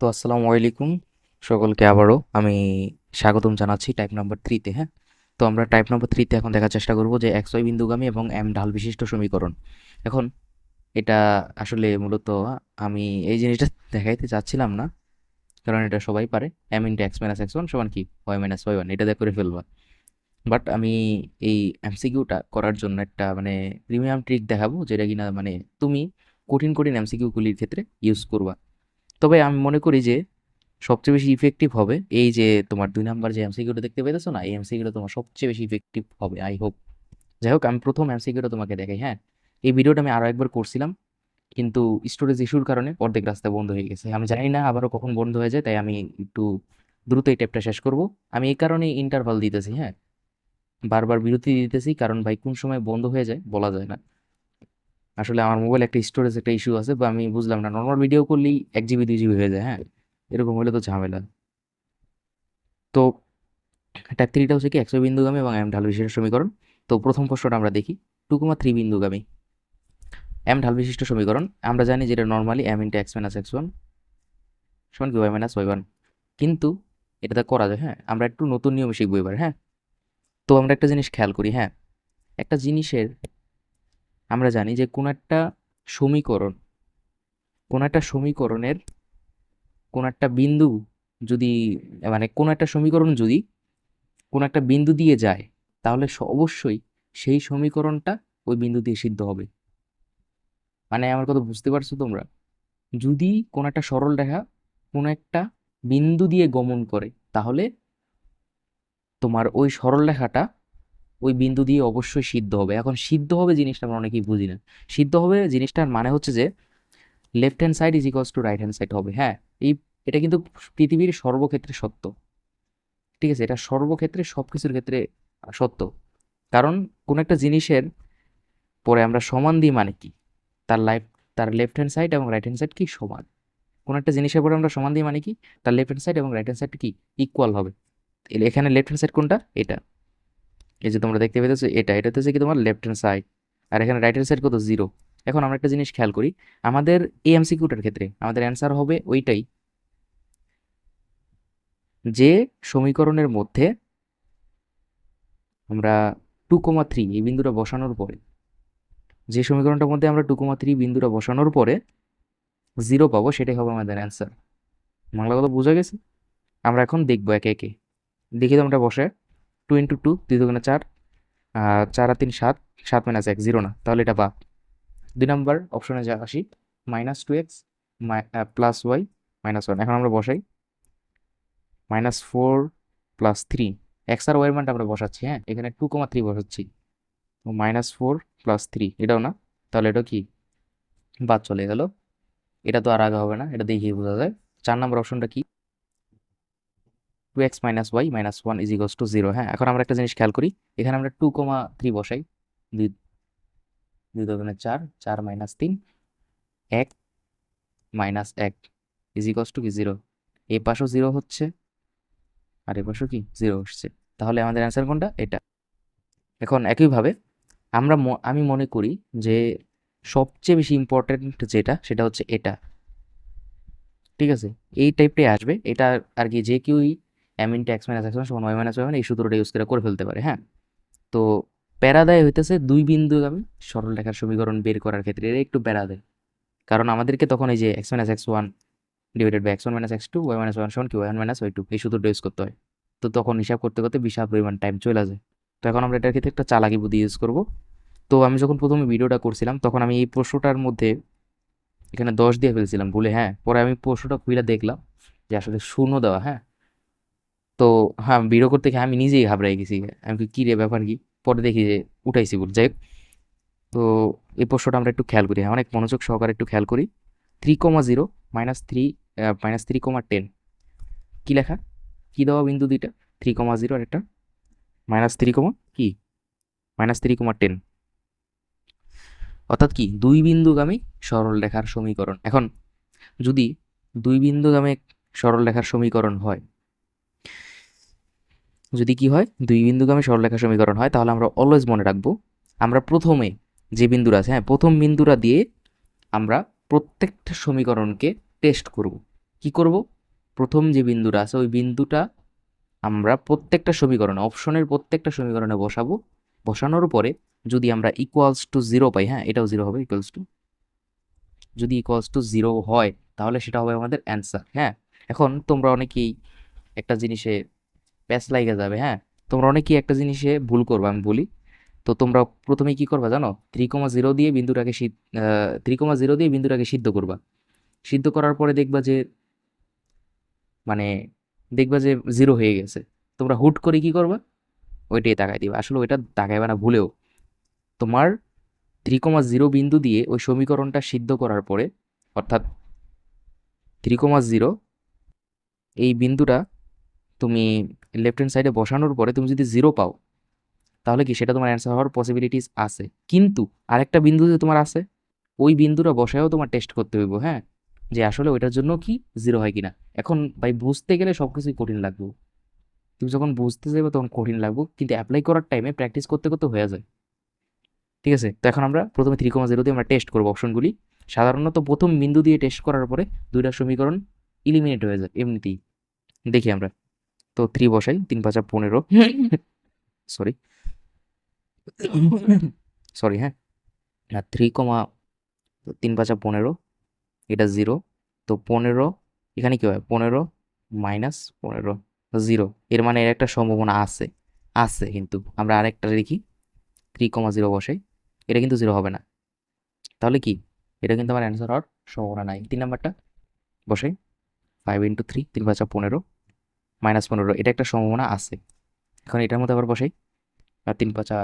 তো আসসালামু আলাইকুম সকলকে আবারও। আমি স্বাগতম জানাচ্ছি টাইপ নাম্বার থ্রিতে হ্যাঁ? তো আমরা টাইপ নাম্বার থ্রিতে এখন দেখার চেষ্টা করব যে এক্স ওয়াই বিন্দুগামী এবং এম ঢাল বিশিষ্ট সমীকরণ। এখন এটা আসলে মূলত আমি এই জিনিসটা দেখাইতে চাচ্ছিলাম না, কারণ এটা সবাই পারে। M into X minus X one সমান কি? ওয়াই মাইনাস ওয়াই ওয়ান এটা দিয়ে করে ফেলবা। বাট আমি এই এমসিকিউটা করার জন্য একটা মানে প্রিমিয়াম ট্রিক দেখাবো, যেটা কিনা মানে তুমি কঠিন কঠিন এমসিকিউগুলির ক্ষেত্রে ইউজ করবা। তবে আমি মনে করি যে সবচেয়ে বেশি ইফেক্টিভ হবে এই যে তোমার দুই নাম্বার যে এমসিকিউটা দেখতে পেতেছো না? এই এমসিকিউটা তোমার সবচেয়ে বেশি ইফেক্টিভ হবে আই হোপ যাই হোক, আমি প্রথম এমসিকিউটা তোমাকে দেখাই হ্যাঁ? এই ভিডিওটা আমি আরও একবার করছিলাম, কিন্তু স্টোরেজ ইস্যুর কারণে অর্ধেক রাস্তা বন্ধ হয়ে গেছে। আমি জানি না আবারও কখন বন্ধ হয়ে যায়, তাই আমি একটু দ্রুত এই ট্যাপটা শেষ করব। আমি এই কারণে ইন্টারভাল দিতেছি হ্যাঁ? বারবার বিরতি দিতেছি, কারণ ভাই কোন সময় বন্ধ হয়ে যায় বলা যায় না। আসলে আমার মোবাইল একটা স্টোরেজ একটা ইস্যু আছে, বা আমি বুঝলাম না। নর্মাল ভিডিও করলেই এক জিবি দুই জিবি হয়ে যায় হ্যাঁ? এরকম হলে তো ঝামেলা। তো টাইপ থ্রিটা হচ্ছে কি একশো বিন্দুগামী এবং এম ঢাল বিশিষ্ট সমীকরণ। তো প্রথম প্রশ্নটা আমরা দেখি। টু কমা থ্রি বিন্দুগামী। এম ঢাল বিশিষ্ট সমীকরণ। আমরা জানি যেটা normally M into X minus X one সমান কি ওয়াই মাইনাস ওয়াই ওয়ান কিন্তু এটাতে করা যায় হ্যাঁ? আমরা একটু নতুন নিয়মে শিখব এবার হ্যাঁ? তো আমরা একটা জিনিস খেয়াল করি হ্যাঁ? একটা জিনিসের আমরা জানি যে কোনো একটা সমীকরণ, কোনো একটা সমীকরণের কোনো একটা বিন্দু যদি মানে কোনো একটা সমীকরণ যদি কোনো একটা বিন্দু দিয়ে যায়, তাহলে অবশ্যই সেই সমীকরণটা ওই বিন্দু দিয়ে সিদ্ধ হবে। মানে আমার কথা বুঝতে পারছ তোমরা? যদি কোনো একটা সরল রেখা কোনো একটা বিন্দু দিয়ে গমন করে, তাহলে তোমার ওই সরল রেখাটা ওই বিন্দু দিয়ে অবশ্যই সিদ্ধ হবে। এখন সিদ্ধ হবে জিনিসটা আমরা অনেকেই বুঝি না। সিদ্ধ হবে জিনিসটার মানে হচ্ছে যে left hand side is equals to right hand side হবে। হ্যাঁ এই, এটা কিন্তু পৃথিবীর সর্বক্ষেত্রে সত্য। ঠিক আছে, এটা সর্বক্ষেত্রে সব কিছুর ক্ষেত্রে সত্য। কারণ কোনো একটা জিনিসের পরে আমরা সমান দিই মানে কি? তার লাইফ তার লেফট হ্যান্ড সাইড এবং রাইট হ্যান্ড সাইড কি সমান? কোনো একটা জিনিসের পরে আমরা সমান দিই মানে কি? তার লেফট হ্যান্ড সাইড এবং রাইট হ্যান্ড সাইড কি ইকুয়াল হবে? এখানে লেফট হ্যান্ড সাইড কোনটা? এটা। এই যে তোমরা দেখতে পেতেছো, এটা এটা হচ্ছে কি তোমার লেফট হ্যান্ড সাইড আর এখানে রাইট হ্যান্ড সাইড কত? জিরো এখন আমরা একটা জিনিস খেয়াল করি, আমাদের এমসিকিউটার ক্ষেত্রে আমাদের অ্যান্সার হবে ওইটাই যে সমীকরণের মধ্যে আমরা টু কমা থ্রি এই বিন্দুটা বসানোর পরে, যে সমীকরণটার মধ্যে আমরা টু কমা থ্রি বিন্দুটা বসানোর পরে জিরো পাবো, সেটাই হবে আমাদের অ্যান্সার বাংলা কথা বোঝা গেছে? আমরা এখন দেখব একে একে। দেখি তো আমরা বসে। টু ইন্টু টু দুই দুগুণে চার চার আর তিন, সাত সাত মাইনাস এক জিরো না। তাহলে এটা বা। দুই নাম্বার অপশনে যা আসি minus two X plus Y minus one এখন আমরা বসাই। Minus four plus three X আর ওয়াই মানটা আমরা বসাচ্ছি হ্যাঁ? এখানে টু কমা থ্রি বসাচ্ছি। মাইনাস ফোর প্লাস থ্রি এটাও না? তাহলে এটা কি? বাদ চলে গেল। এটা তো আর আগে হবে না, এটা দেখেই বোঝা যায়। চার নাম্বার অপশনটা কি? Two X minus Y minus one is equals to zero হ্যাঁ এখন আমরা একটা জিনিস খেয়াল করি। এখানে আমরা টু কমা থ্রি বসাই। দুই দুই দোকানে চার চার মাইনাস তিন, এক মাইনাস এক ইজ ইকস টু কি? জিরো এ পাশেও জিরো হচ্ছে, আর এ পাশেও কি? জিরো হচ্ছে। তাহলে আমাদের অ্যান্সার কোনটা? এটা। এখন একইভাবে আমরা আমি মনে করি যে সবচেয়ে বেশি ইম্পর্ট্যান্ট যেটা, সেটা হচ্ছে এটা। ঠিক আছে? এই টাইপটাই আসবে। এটা আর কি যে কেউই m into x minus x সমান ওয়াই মাইনাস ওয়াই এই সূত্রটা ইউজ করে করে ফেলতে পারে হ্যাঁ? তো প্যারাদায় হইতেছে দুই বিন্দুগামী সরল রেখার সমীকরণ বের করার ক্ষেত্রে এটা একটু প্যারা দেয় কারণ আমাদেরকে তখন এই যে x minus x one divided by x one minus x two y minus one সমান কি? ওয়ান মাইনাস ওয়াই টু এই সূত্রটা ইউজ করতে হয়। তো তখন হিসাব করতে করতে বিশাল পরিমাণ টাইম চলে যায়। তো এখন আমরা এটার ক্ষেত্রে একটা চালাকি বুদ্ধি ইউজ করব। তো আমি যখন প্রথমে ভিডিওটা করছিলাম, তখন আমি এই প্রশ্নটার মধ্যে এখানে দশ দিয়ে ফেলছিলাম বলে হ্যাঁ? পরে আমি প্রশ্নটা খুলে দেখলাম যে আসলে শূন্য দেওয়া হ্যাঁ? তো হ্যাঁ ভিডিও করতে গিয়ে আমি নিজেই ঘাবড়াই গেছি। আমি কি, রে ব্যাপার কি? পরে দেখি যে উঠাইছি বল যাই। তো এই প্রশ্নটা আমরা একটু খেয়াল করি হ্যাঁ অনেক মনোযোগ সহকারে একটু খেয়াল করি। Three comma zero minus three minus three comma ten কী লেখা? কী দেওয়া বিন্দু দুইটা? থ্রি কমা জিরো আর একটা? মাইনাস থ্রি কমা কি? মাইনাস থ্রি কমা টেন অর্থাৎ কি? দুই বিন্দুগামী সরল রেখার সমীকরণ। এখন যদি দুই বিন্দুগামী সরল রেখার সমীকরণ হয় যদি কি হয়, দুই বিন্দুগামী সরলরেখা সমীকরণ হয়, তাহলে আমরা অলওয়েজ মনে রাখব, আমরা প্রথমে যে বিন্দুরা আছে হ্যাঁ প্রথম বিন্দুরা দিয়ে আমরা প্রত্যেকটা সমীকরণকে টেস্ট করব। কি করব? প্রথম যে বিন্দুটা আছে, ওই বিন্দুটা আমরা প্রত্যেকটা সমীকরণে, অপশনের প্রত্যেকটা সমীকরণে বসাবো। বসানোর পরে যদি আমরা ইকুয়ালস টু জিরো পাই হ্যাঁ এটাও জিরো হবে ইকুয়ালস টু যদি ইকুয়ালস টু জিরো হয়, তাহলে সেটা হবে আমাদের অ্যান্সার হ্যাঁ। এখন তোমরা অনেকেই একটা জিনিসে প্যাচ লাইগা যাবে হ্যাঁ? তোমরা অনেকেই একটা জিনিসে ভুল করবে, আমি বলি। তো তোমরা প্রথমে কি করবা জানো? থ্রি কমা জিরো দিয়ে বিন্দুটাকে থ্রি কমা জিরো দিয়ে বিন্দুটাকে সিদ্ধ করবা। সিদ্ধ করার পরে দেখবা যে মানে দেখবা যে জিরো হয়ে গেছে। তোমরা হুট করে কি করবা? ওইটাই তাকাই দিবা। আসলে ওইটা তাকাইবা না, ভুলেও। তোমার থ্রি কমা জিরো বিন্দু দিয়ে ওই সমীকরণটা সিদ্ধ করার পরে, অর্থাৎ থ্রি কমা জিরো এই বিন্দুটা তুমি লেফট হ্যান্ড সাইডে বসানোর পরে তুমি যদি জিরো পাও, তাহলে কি সেটা তোমার অ্যান্সার হওয়ার পসিবিলিটিস আছে। কিন্তু আরেকটা বিন্দু যে তোমার আছে, ওই বিন্দুটা বসায়ও তোমার টেস্ট করতে হইব হ্যাঁ? যে আসলে ওইটার জন্য কি জিরো হয় কিনা। এখন ভাই বুঝতে গেলে সব কিছুই কঠিন লাগবে। তুমি যখন বুঝতে যাবে তখন কঠিন লাগবে, কিন্তু অ্যাপ্লাই করার টাইমে প্র্যাকটিস করতে করতে হয়ে যায়। ঠিক আছে? তো এখন আমরা প্রথমে থ্রি কমা জিরো দিয়ে আমরা টেস্ট করব অপশনগুলি সাধারণত প্রথম বিন্দু দিয়ে টেস্ট করার পরে দুইটা সমীকরণ ইলিমিনেট হয়ে যায়, এমনিতেই। দেখি আমরা। তো থ্রি বসাই তিন পাঁচা পনেরো। সরি সরি হ্যাঁ। না থ্রি কমা তিন পাঁচা পনেরো এটা জিরো তো পনেরো এখানে কী হয়? পনেরো মাইনাস পনেরো জিরো এর মানে এর একটা সম্ভাবনা আছে আছে কিন্তু। আমরা আরেকটা লিখি থ্রি কমা জিরো বসাই এটা কিন্তু জিরো হবে না। তাহলে কি? এটা কিন্তু আমার অ্যান্সার হওয়ার সম্ভাবনা নাই। তিন নাম্বারটা বসাই ফাইভ ইন্টু থ্রি তিন পাঁচা পনেরো। মাইনাস পনেরো, এটা একটা সম্ভাবনা আছে। এখন এটার মধ্যে আবার বসাই। আর তিন পাঁচা,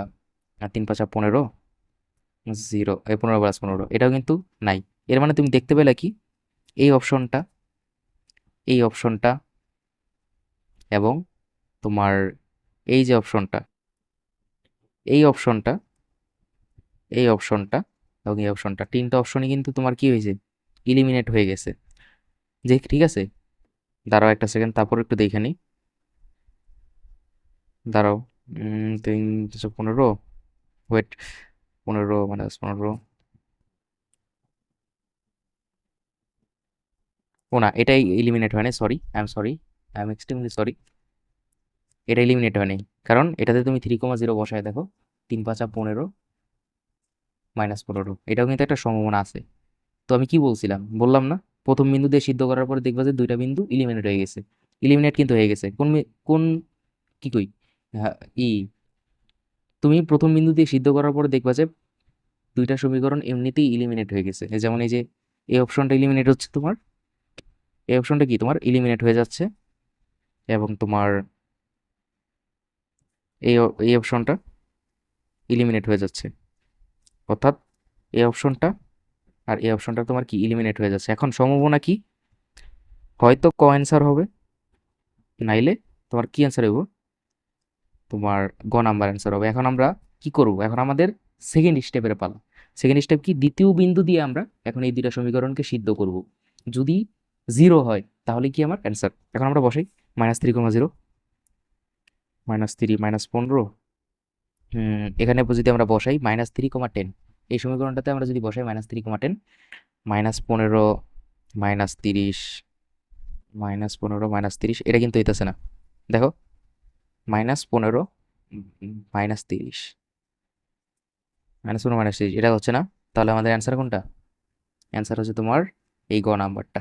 আর তিন পাঁচা পনেরো, জিরো, এই পনেরো প্লাস পনেরো, এটাও কিন্তু নাই। এর মানে তুমি দেখতে পেলে কি? এই অপশনটা এই অপশনটা এবং তোমার এই যে অপশনটা, এই অপশনটা এই অপশনটা এবং এই অপশনটা, তিনটা অপশনই কিন্তু তোমার কি হয়েছে? ইলিমিনেট হয়ে গেছে। যে, ঠিক আছে? দাঁড়াও একটা সেকেন্ড তারপর একটু দেখে নিই দাঁড়াও তিন দুশো পনেরো। ওয়েট পনেরো মাইনাস পনেরো। ও না, এটাই ইলিমিনেট হয়নি sorry I am sorry I am extremely sorry এটা ইলিমিনেট হয়নি, কারণ এটাতে তুমি থ্রি কমা জিরো বসায় দেখো, তিন, পাঁচা পনেরো মাইনাস পনেরো। এটাও কিন্তু একটা সম্ভাবনা আছে। তো আমি কি বলছিলাম? বললাম না? প্রথম বিন্দু দিয়ে সিদ্ধ করার পরে দেখবা যে দুইটা বিন্দু ইলিমিনেট হয়ে গেছে। ইলিমিনেট কিন্তু হয়ে গেছে। কোন কোন কি কই? হ্যাঁ ই। তুমি প্রথম বিন্দু দিয়ে সিদ্ধ করার পরে দেখবা যে দুইটা সমীকরণ এমনিতেই ইলিমিনেট হয়ে গেছে। যেমন এই যে এই অপশনটা ইলিমিনেট হচ্ছে তোমার। এই অপশনটা কি? তোমার ইলিমিনেট হয়ে যাচ্ছে। এবং তোমার এই এই অপশনটা ইলিমিনেট হয়ে যাচ্ছে। অর্থাৎ এই অপশনটা আর এই অপশনটা তোমার কি? ইলিমিনেট হয়ে যাচ্ছে। এখন সম্ভাবনা কি? হয়তো ক অ্যান্সার হবে। নাইলে তোমার কি অ্যান্সার হইব? তোমার গ নাম্বার অ্যান্সার হবে। এখন আমরা কি করব? এখন আমাদের সেকেন্ড স্টেপের পালা। সেকেন্ড স্টেপ কি? দ্বিতীয় বিন্দু দিয়ে আমরা এখন এই দুইটা সমীকরণকে সিদ্ধ করব। যদি জিরো হয়, তাহলে কি আমার অ্যান্সার এখন আমরা বসাই। Minus three comma zero minus three minus পনেরো। এখানে যদি আমরা বসাই মাইনাস থ্রি কমা টেন এই সমীকরণটাতে আমরা যদি বসাই minus three comma ten minus পনেরো মাইনাস তিরিশ মাইনাস পনেরো মাইনাস তিরিশ, এটা কিন্তু হইতেছে না। দেখো মাইনাস পনেরো মাইনাস তিরিশ মাইনাস পনেরো মাইনাস তিরিশ, এটা হচ্ছে না? তাহলে আমাদের অ্যান্সার কোনটা? অ্যান্সার হচ্ছে তোমার এই গ নাম্বারটা।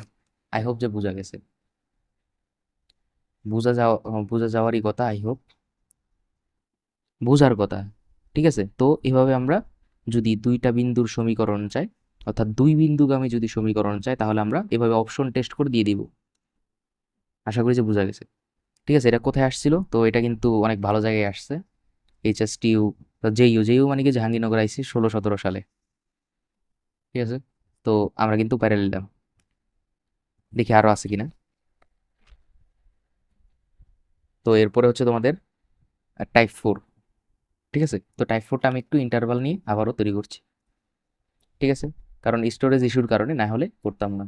আই হোপ যে বোঝা গেছে। বোঝা যাওয়া বোঝা যাওয়ারই কথা আই হোপ বোঝার কথা, ঠিক আছে? তো এভাবে আমরা যদি দুইটা বিন্দুর সমীকরণ চাই, অর্থাৎ দুই বিন্দুগামী যদি সমীকরণ চাই, তাহলে আমরা এভাবে অপশন টেস্ট করে দিয়ে দিব। আশা করি যে বোঝা গেছে। ঠিক আছে, এটা কোথায় আসছিল? তো এটা কিন্তু অনেক ভালো জায়গায় আসছে। এইচএস টিউ জেইউ জেইউ মানে কি? জাহাঙ্গীরনগর আইসি, ষোলো সতেরো সালে। ঠিক আছে? তো আমরা কিন্তু প্যারেল নিলাম দেখি আরও আছে কিনা। তো এরপরে হচ্ছে তোমাদের টাইপ ফোর ঠিক আছে? তো টাইপ ফোরটা আমি একটু ইন্টারভাল নিয়ে আবারও তৈরি করছি। ঠিক আছে? কারণ স্টোরেজ ইস্যুর কারণে না হলে করতাম না।